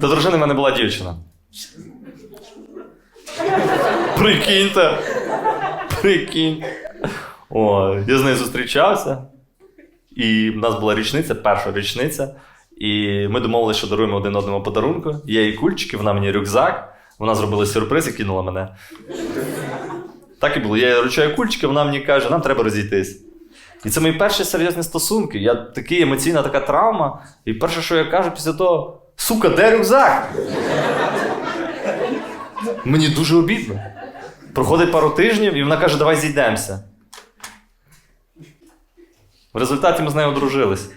До дружини в мене була дівчина. Прикиньте. Прикинь. О, я з нею зустрічався. І в нас була річниця, перша річниця. І ми домовилися, що даруємо один одному подарунку. Я їй кульчики, вона мені рюкзак. Вона зробила сюрприз і кинула мене. Так і було. Я їй вручаю кульчики, вона мені каже, нам треба розійтись. І це мої перші серйозні стосунки. Я такий емоційна така травма. І перше, що я кажу після того: сука, де рюкзак? Мені дуже обідно. Проходить пару тижнів, і вона каже, давай зійдемося. В результаті ми з нею одружились.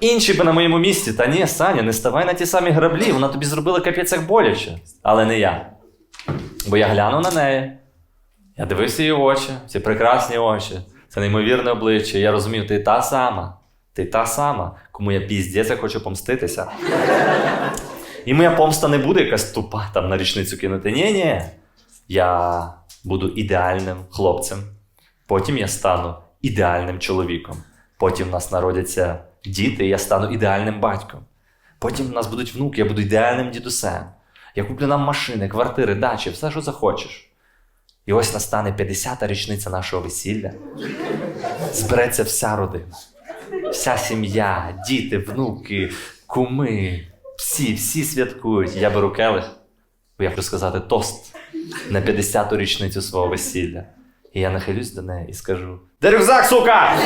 Інші би на моєму місці, та ні, Саня, не ставай на ті самі граблі, вона тобі зробила капець боляче. Але не я. Бо я глянув на неї. Я дивився її очі, ці прекрасні очі, це неймовірне обличчя. Я розумів, ти та сама. Ти та сама, кому я піздець хочу помститися. І моя помста не буде якась тупа там на річницю кинути. Ні, ні. Я буду ідеальним хлопцем. Потім я стану ідеальним чоловіком. Потім в нас народяться діти, і я стану ідеальним батьком. Потім в нас будуть внуки, я буду ідеальним дідусем. Я куплю нам машини, квартири, дачі, все, що захочеш. І ось настане 50-та річниця нашого весілля. Збереться вся родина, вся сім'я, діти, внуки, куми. Всі, всі святкують. Я беру келих, бо я хочу сказати тост на 50-ту річницю свого весілля. І я нахилюсь до неї і скажу: Де рюкзак, сука!